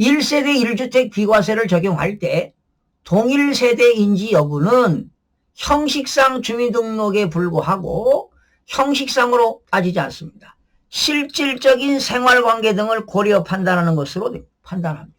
1세대 1주택 비과세를 적용할 때 동일 세대인지 여부는 형식상 주민등록에 불구하고 형식상으로 따지지 않습니다. 실질적인 생활관계 등을 고려 판단하는 것으로 판단합니다.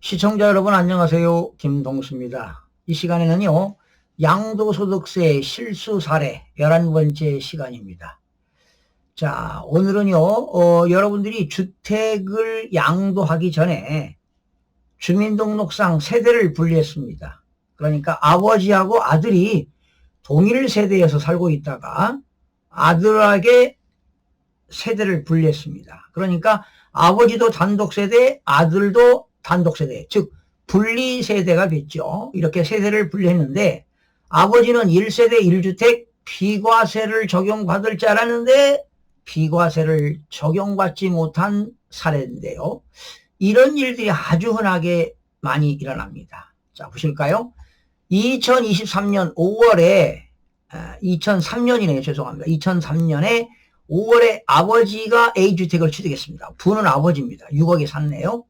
시청자 여러분 안녕하세요. 김동수입니다. 이 시간에는요. 양도소득세 실수 사례 11번째 시간입니다. 자, 오늘은요, 어, 여러분들이 주택을 양도하기 전에 주민등록상 세대를 분리했습니다. 그러니까 아버지하고 아들이 동일 세대에서 살고 있다가 아들에게 세대를 분리했습니다. 그러니까 아버지도 단독 세대, 아들도 단독 세대, 즉 분리 세대가 됐죠. 이렇게 세대를 분리했는데 아버지는 1세대 1주택 비과세를 적용받을 줄 알았는데 비과세를 적용받지 못한 사례인데요. 이런 일들이 아주 흔하게 많이 일어납니다. 자, 보실까요? 2023년 5월에, 2003년이네요. 죄송합니다. 2003년에 5월에 아버지가 A주택을 취득했습니다. 부는 아버지입니다. 6억에 샀네요.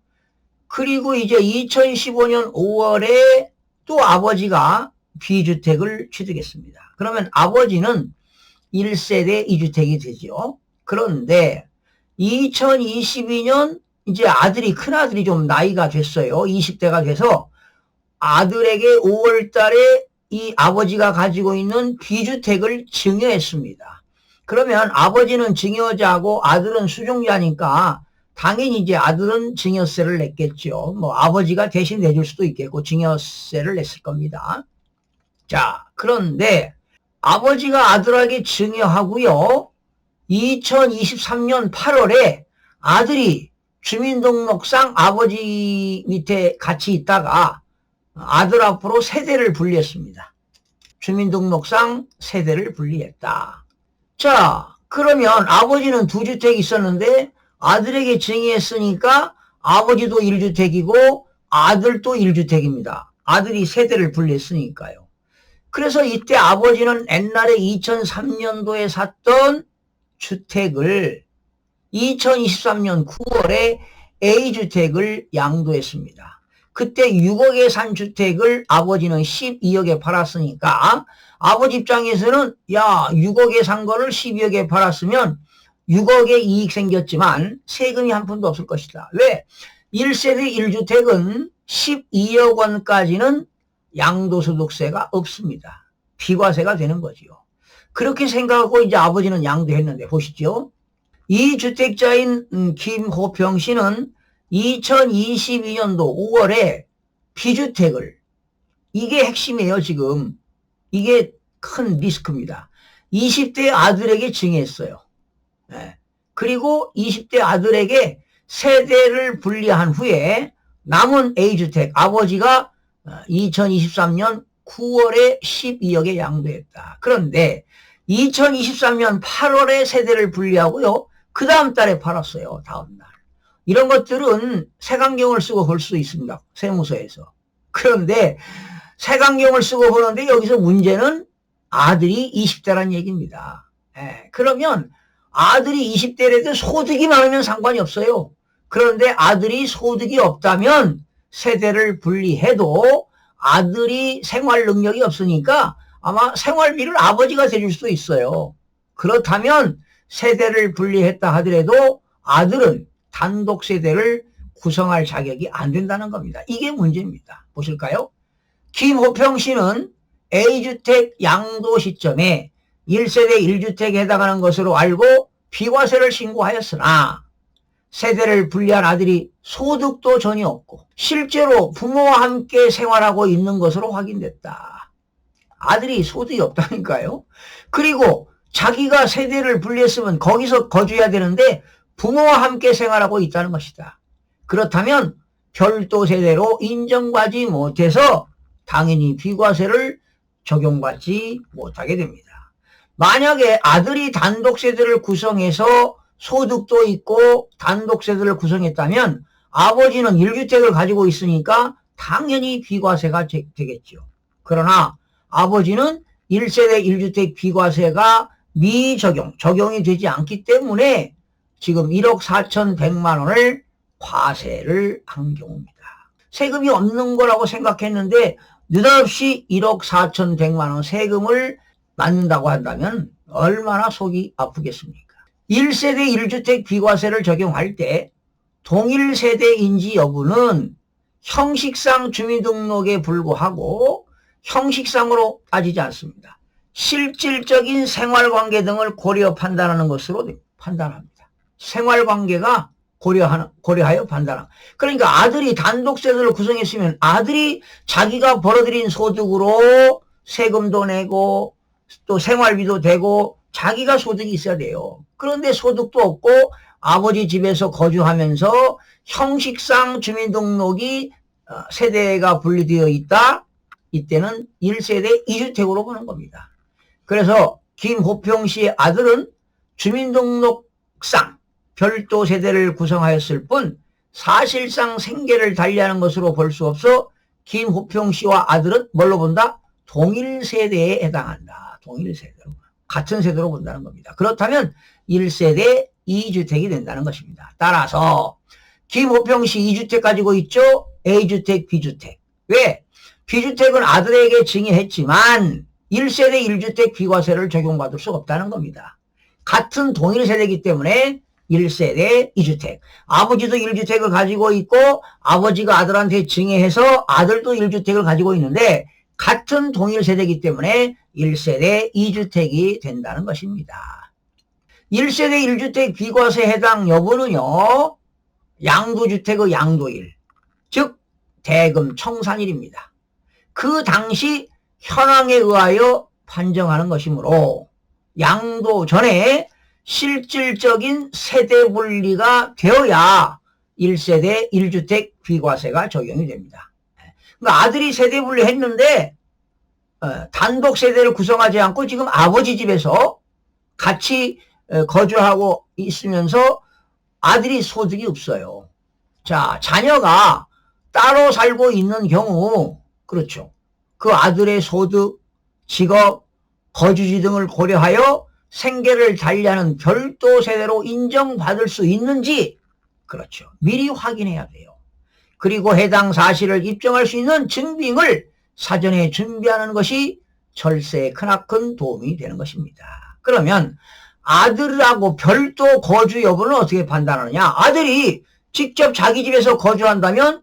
그리고 이제 2015년 5월에 또 아버지가 B주택을 취득했습니다. 그러면 아버지는 1세대 2주택이 되죠. 그런데 2022년 이제 아들이 큰아들이 좀 나이가 됐어요. 20대가 돼서 아들에게 5월 달에 이 아버지가 가지고 있는 B주택을 증여했습니다. 그러면 아버지는 증여자고 아들은 수종자니까 당연히 이제 아들은 증여세를 냈겠죠. 뭐 아버지가 대신 내줄 수도 있겠고 증여세를 냈을 겁니다. 자, 그런데 아버지가 아들에게 증여하고요. 2023년 8월에 아들이 주민등록상 아버지 밑에 같이 있다가 아들 앞으로 세대를 분리했습니다. 주민등록상 세대를 분리했다. 자, 그러면 아버지는 두 주택 있었는데 아들에게 증여했으니까 아버지도 1주택이고 아들도 1주택입니다. 아들이 세대를 분리했으니까요. 그래서 이때 아버지는 옛날에 2003년도에 샀던 주택을 2023년 9월에 A주택을 양도했습니다. 그때 6억에 산 주택을 아버지는 12억에 팔았으니까 아버지 입장에서는 야 6억에 산 거를 12억에 팔았으면 6억의 이익 생겼지만 세금이 한 푼도 없을 것이다. 왜? 1세대 1주택은 12억 원까지는 양도소득세가 없습니다. 비과세가 되는 거지요. 그렇게 생각하고 이제 아버지는 양도했는데 보시죠. 이 주택자인 음, 김호평 씨는 2022년도 5월에 비주택을 이게 핵심이에요 지금 이게 큰 리스크입니다. 20대 아들에게 증여했어요. 네. 그리고 20대 아들에게 세대를 분리한 후에 남은 A주택 아버지가 2023년 어, 9월에 12억에 양도했다. 그런데 2023년 8월에 세대를 분리하고요. 그 다음 달에 팔았어요. 다음 날. 이런 것들은 색안경을 쓰고 볼 수 있습니다. 세무서에서. 그런데 색안경을 쓰고 보는데 여기서 문제는 아들이 20대란 얘기입니다. 예, 그러면 아들이 20대라도 소득이 많으면 상관이 없어요. 그런데 아들이 소득이 없다면 세대를 분리해도 아들이 생활 능력이 없으니까 아마 생활비를 아버지가 대줄 수도 있어요. 그렇다면 세대를 분리했다 하더라도 아들은 단독 세대를 구성할 자격이 안 된다는 겁니다. 이게 문제입니다. 보실까요? 김호평 씨는 A주택 양도 시점에 1세대 1주택에 해당하는 것으로 알고 비과세를 신고하였으나 세대를 분리한 아들이 소득도 전혀 없고 실제로 부모와 함께 생활하고 있는 것으로 확인됐다. 아들이 소득이 없다니까요. 그리고 자기가 세대를 분리했으면 거기서 거주해야 되는데 부모와 함께 생활하고 있다는 것이다. 그렇다면 별도 세대로 인정받지 못해서 당연히 비과세를 적용받지 못하게 됩니다. 만약에 아들이 단독 세대를 구성해서 소득도 있고 단독 세대를 구성했다면 아버지는 1주택을 가지고 있으니까 당연히 비과세가 되, 겠죠 그러나 아버지는 1세대 1주택 비과세가 미적용, 적용이 되지 않기 때문에 지금 1억 4,100만 원을 과세를 한 경우입니다. 세금이 없는 거라고 생각했는데 느닷없이 1억 4,100만 원 세금을 맞는다고 한다면 얼마나 속이 아프겠습니까? 1세대 1주택 비과세를 적용할 때 동일 세대인지 여부는 형식상 주민등록에 불구하고 형식상으로 따지지 않습니다. 실질적인 생활관계 등을 고려 판단하는 것으로 판단합니다. 생활관계가 고려하는, 고려하여 판단함. 그러니까 아들이 단독세대를 구성했으면 아들이 자기가 벌어들인 소득으로 세금도 내고 또 생활비도 되고 자기가 소득이 있어야 돼요. 그런데 소득도 없고 아버지 집에서 거주하면서 형식상 주민등록이 어, 세대가 분리되어 있다. 이때는 1세대 2주택으로 보는 겁니다. 그래서 김호평 씨의 아들은 주민등록상 별도 세대를 구성하였을 뿐 사실상 생계를 달리하는 것으로 볼 수 없어 김호평 씨와 아들은 뭘로 본다? 동일 세대에 해당한다. 동일 세대로. 같은 세대로 본다는 겁니다. 그렇다면 1세대 2주택이 된다는 것입니다. 따라서 김호평 씨 2주택 가지고 있죠? A주택, B주택. 왜? B주택은 아들에게 증여했지만 1세대 1주택 비과세를 적용받을 수 없다는 겁니다. 같은 동일 세대이기 때문에 1세대 2주택. 아버지도 1주택을 가지고 있고 아버지가 아들한테 증여해서 아들도 1주택을 가지고 있는데 같은 동일 세대이기 때문에 1세대 2주택이 된다는 것입니다. 1세대 1주택 비과세 해당 여부는요. 양도주택의 양도일, 즉 대금 청산일입니다. 그 당시 현황에 의하여 판정하는 것이므로 양도 전에 실질적인 세대 분리가 되어야 1세대 1주택 비과세가 적용이 됩니다. 그러니까 아들이 세대 분리했는데 어, 단독 세대를 구성하지 않고 지금 아버지 집에서 같이 어, 거주하고 있으면서 아들이 소득이 없어요. 자, 자녀가 따로 살고 있는 경우, 그렇죠. 그 아들의 소득, 직업, 거주지 등을 고려하여 생계를 달리하는 별도 세대로 인정받을 수 있는지, 그렇죠. 미리 확인해야 돼요. 그리고 해당 사실을 입증할 수 있는 증빙을 사전에 준비하는 것이 절세에 크나큰 도움이 되는 것입니다. 그러면 아들하고 별도 거주 여부는 어떻게 판단하느냐? 아들이 직접 자기 집에서 거주한다면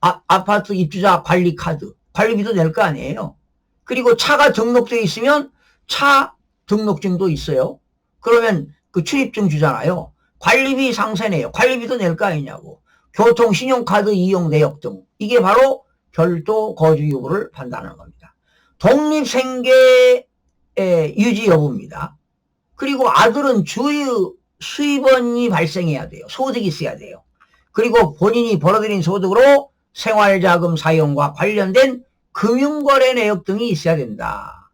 아, 아파트 입주자 관리 카드, 관리비도 낼 거 아니에요. 그리고 차가 등록되어 있으면 차 등록증도 있어요. 그러면 그 출입증 주잖아요. 관리비 상세네요. 관리비도 낼 거 아니냐고. 교통, 신용카드 이용 내역 등. 이게 바로 별도 거주 여부를 판단하는 겁니다. 독립생계 유지 여부입니다. 그리고 아들은 주유 수입원이 발생해야 돼요. 소득이 있어야 돼요. 그리고 본인이 벌어들인 소득으로 생활자금 사용과 관련된 금융거래 내역 등이 있어야 된다.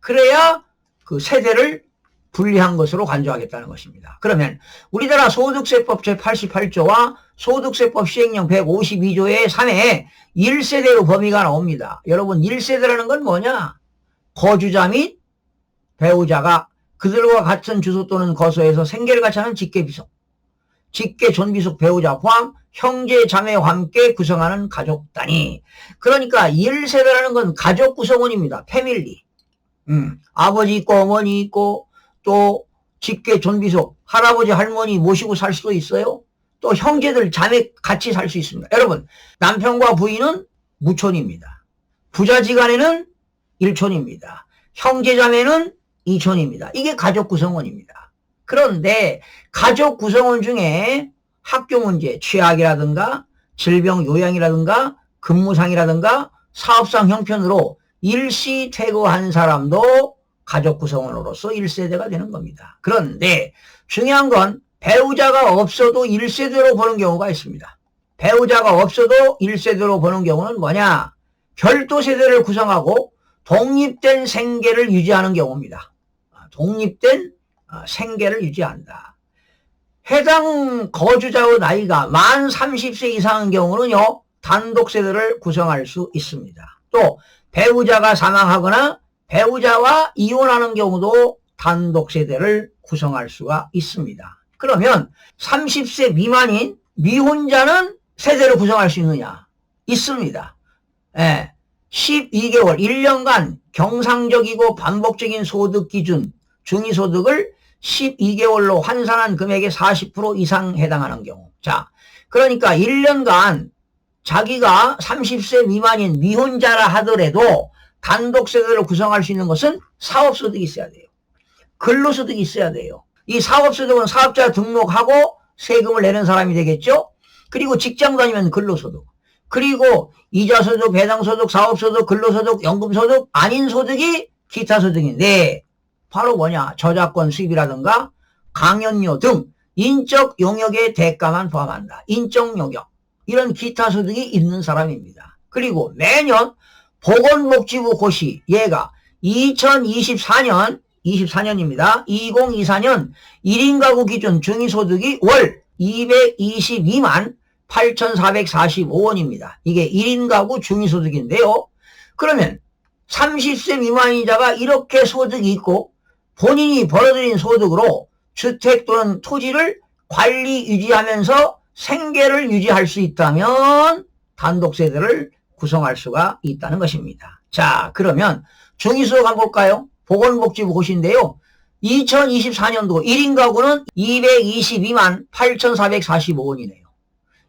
그래야 그 세대를 분리한 것으로 간주하겠다는 것입니다. 그러면 우리나라 소득세법 제88조와 소득세법 시행령 152조의 3에 1세대로 범위가 나옵니다. 여러분 1세대라는 건 뭐냐? 거주자 및 배우자가 그들과 같은 주소 또는 거소에서 생계를 같이 하는 직계비속, 직계 존비속 배우자 포함 형제 자매와 함께 구성하는 가족 단위. 그러니까 1세대라는 건 가족 구성원입니다. 패밀리. 음, 아버지 있고 어머니 있고 또 직계 존비속 할아버지 할머니 모시고 살 수도 있어요. 또 형제들 자매 같이 살 수 있습니다. 여러분 남편과 부인은 무촌입니다. 부자지간에는 일촌입니다. 형제자매는 이촌입니다. 이게 가족 구성원입니다. 그런데 가족 구성원 중에 학교 문제, 취약이라든가 질병 요양이라든가 근무상이라든가 사업상 형편으로 일시 퇴거한 사람도 가족 구성원으로서 1세대가 되는 겁니다. 그런데 중요한 건 배우자가 없어도 1세대로 보는 경우가 있습니다. 배우자가 없어도 1세대로 보는 경우는 뭐냐? 별도 세대를 구성하고 독립된 생계를 유지하는 경우입니다. 독립된 어, 생계를 유지한다. 해당 거주자의 나이가 만 30세 이상인 경우는요, 단독 세대를 구성할 수 있습니다. 또 배우자가 사망하거나 배우자와 이혼하는 경우도 단독 세대를 구성할 수가 있습니다. 그러면 30세 미만인 미혼자는 세대를 구성할 수 있느냐? 있습니다. 예. 12개월, 1년간 경상적이고 반복적인 소득 기준, 중위소득을 12개월로 환산한 금액의 40% 이상 해당하는 경우. 자, 그러니까 1년간 자기가 30세 미만인 미혼자라 하더라도 단독 세대를 구성할 수 있는 것은 사업소득이 있어야 돼요. 근로소득이 있어야 돼요. 이 사업소득은 사업자 등록하고 세금을 내는 사람이 되겠죠? 그리고 직장 다니면 근로소득. 그리고 이자소득, 배당소득, 사업소득, 근로소득, 연금소득, 아닌 소득이 기타 소득인데 바로 뭐냐? 저작권 수입이라든가 강연료 등 인적 용역의 대가만 포함한다. 인적 용역. 이런 기타 소득이 있는 사람입니다. 그리고 매년 보건복지부 고시 얘가 2024년 24년입니다. 2024년 1인 가구 기준 중위소득이 월 222만 8,445원입니다. 이게 1인 가구 중위소득인데요. 그러면 30세 미만이자가 이렇게 소득이 있고 본인이 벌어들인 소득으로 주택 또는 토지를 관리 유지하면서 생계를 유지할 수 있다면 단독세대를 구성할 수가 있다는 것입니다. 자 그러면 중위소득 한번 볼까요? 보건복지부 고시인데요. 2024년도 1인 가구는 222만 8,445원이네요.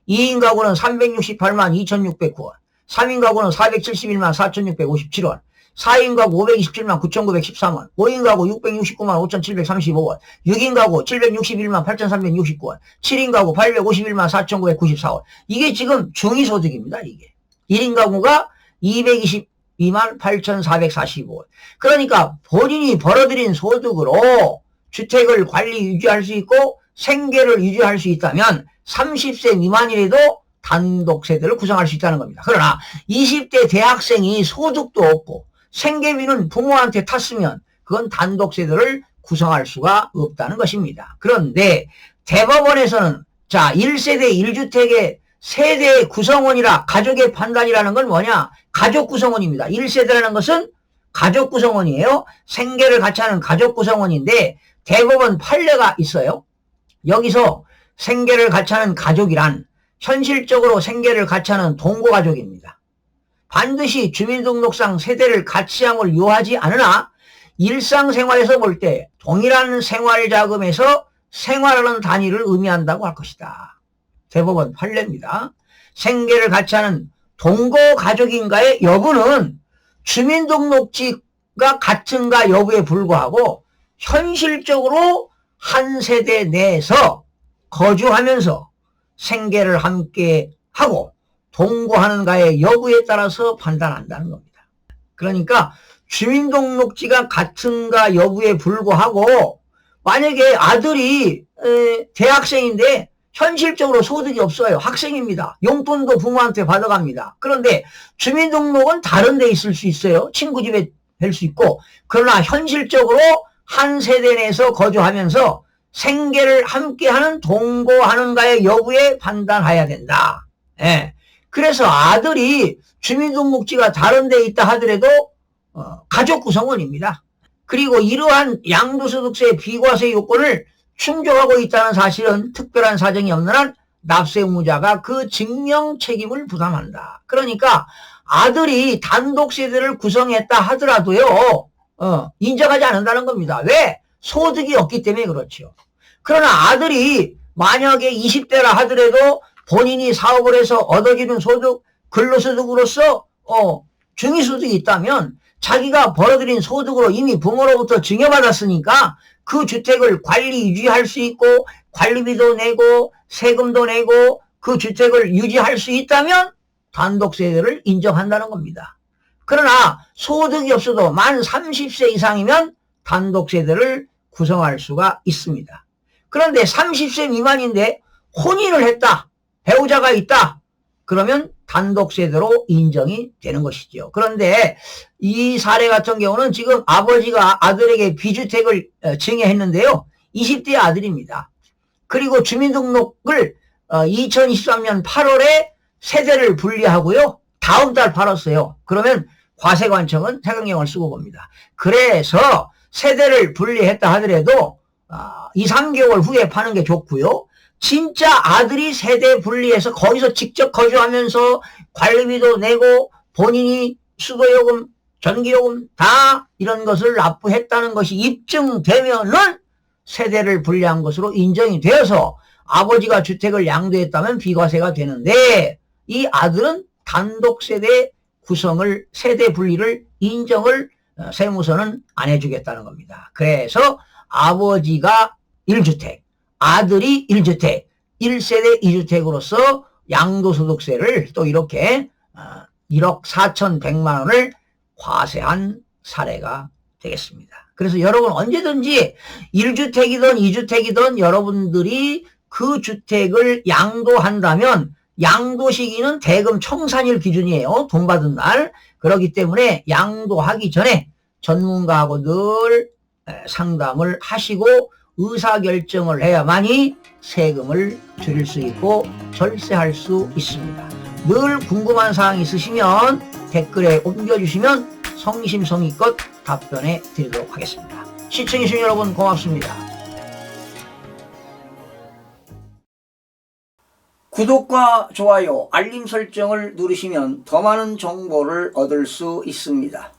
2인 가구는 368만 2,609원, 3인 가구는 471만 4,657원, 4인 가구 527만 9,913원, 5인 가구 669만 5,735원, 6인 가구 761만 8,369원, 7인 가구 851만 4,994원. 이게 지금 중위소득입니다, 이게. 1인 가구가 222만 8,445원. 그러니까 본인이 벌어들인 소득으로 주택을 관리 유지할 수 있고 생계를 유지할 수 있다면 30세 미만이라도 단독 세대를 구성할 수 있다는 겁니다. 그러나 20대 대학생이 소득도 없고 생계비는 부모한테 탔으면 그건 단독 세대를 구성할 수가 없다는 것입니다. 그런데 대법원에서는 자 1세대 1주택의 세대 구성원이라 가족의 판단이라는 건 뭐냐? 가족 구성원입니다. 1세대라는 것은 가족 구성원이에요. 생계를 같이 하는 가족 구성원인데 대법원 판례가 있어요. 여기서 생계를 같이 하는 가족이란 현실적으로 생계를 같이 하는 동거가족입니다. 반드시 주민등록상 세대를 같이 함을 요하지 않으나 일상생활에서 볼 때 동일한 생활자금에서 생활하는 단위를 의미한다고 할 것이다. 대법원 판례입니다. 생계를 같이 하는 동거 가족인가의 여부는 주민등록지가 같은가 여부에 불구하고 현실적으로 한 세대 내에서 거주하면서 생계를 함께 하고 동거하는가의 여부에 따라서 판단한다는 겁니다. 그러니까 주민등록지가 같은가 여부에 불구하고 만약에 아들이 대학생인데 현실적으로 소득이 없어요. 학생입니다. 용돈도 부모한테 받아갑니다. 그런데 주민등록은 다른 데 있을 수 있어요. 친구 집에 될 수 있고 그러나 현실적으로 한 세대 내에서 거주하면서 생계를 함께하는 동거하는가의 여부에 판단해야 된다. 예. 그래서 아들이 주민등록지가 다른 데 있다 하더라도 어, 가족 구성원입니다. 그리고 이러한 양도소득세 비과세 요건을 충족하고 있다는 사실은 특별한 사정이 없는 한 납세 의무자가 그 증명 책임을 부담한다. 그러니까 아들이 단독 세대를 구성했다 하더라도요, 어, 인정하지 않는다는 겁니다. 왜? 소득이 없기 때문에 그렇죠. 그러나 아들이 만약에 20대라 하더라도 본인이 사업을 해서 얻어지는 소득, 근로소득으로서 어, 중위소득이 있다면 자기가 벌어들인 소득으로 이미 부모로부터 증여받았으니까 그 주택을 관리 유지할 수 있고 관리비도 내고 세금도 내고 그 주택을 유지할 수 있다면 단독세대를 인정한다는 겁니다. 그러나 소득이 없어도 만 30세 이상이면 단독세대를 구성할 수가 있습니다. 그런데 30세 미만인데 혼인을 했다. 배우자가 있다. 그러면 단독세대로 인정이 되는 것이죠. 그런데 이 사례 같은 경우는 지금 아버지가 아들에게 비주택을 어, 증여했는데요. 20대 아들입니다. 그리고 주민등록을 2023년 8월에 세대를 분리하고요. 다음 달 팔았어요. 그러면 과세관청은 태경영을 쓰고 봅니다. 그래서 세대를 분리했다 하더라도 아, 2, 3개월 후에 파는 게 좋고요. 진짜 아들이 세대 분리해서 거기서 직접 거주하면서 관리비도 내고 본인이 수도요금, 전기요금 다 이런 것을 납부했다는 것이 입증되면은 세대를 분리한 것으로 인정이 되어서 아버지가 주택을 양도했다면 비과세가 되는데 이 아들은 단독 세대 구성을 세대 분리를 인정을 어, 세무서는 안 해주겠다는 겁니다. 그래서 아버지가 1주택, 아들이 1주택, 1세대 2주택으로서 양도소득세를 또 이렇게 어, 1억 4,100만 원을 과세한 사례가 되겠습니다. 그래서 여러분 언제든지 1주택이든 2주택이든 여러분들이 그 주택을 양도한다면 양도 시기는 대금 청산일 기준이에요. 돈 받은 날. 그렇기 때문에 양도하기 전에 전문가하고 늘 에, 상담을 하시고 의사결정을 해야만이 세금을 줄일 수 있고 절세할 수 있습니다. 늘 궁금한 사항 있으시면 댓글에 옮겨주시면 성심성의껏 답변해 드리도록 하겠습니다. 시청해주신 여러분 고맙습니다. 구독과 좋아요, 알림 설정을 누르시면 더 많은 정보를 얻을 수 있습니다.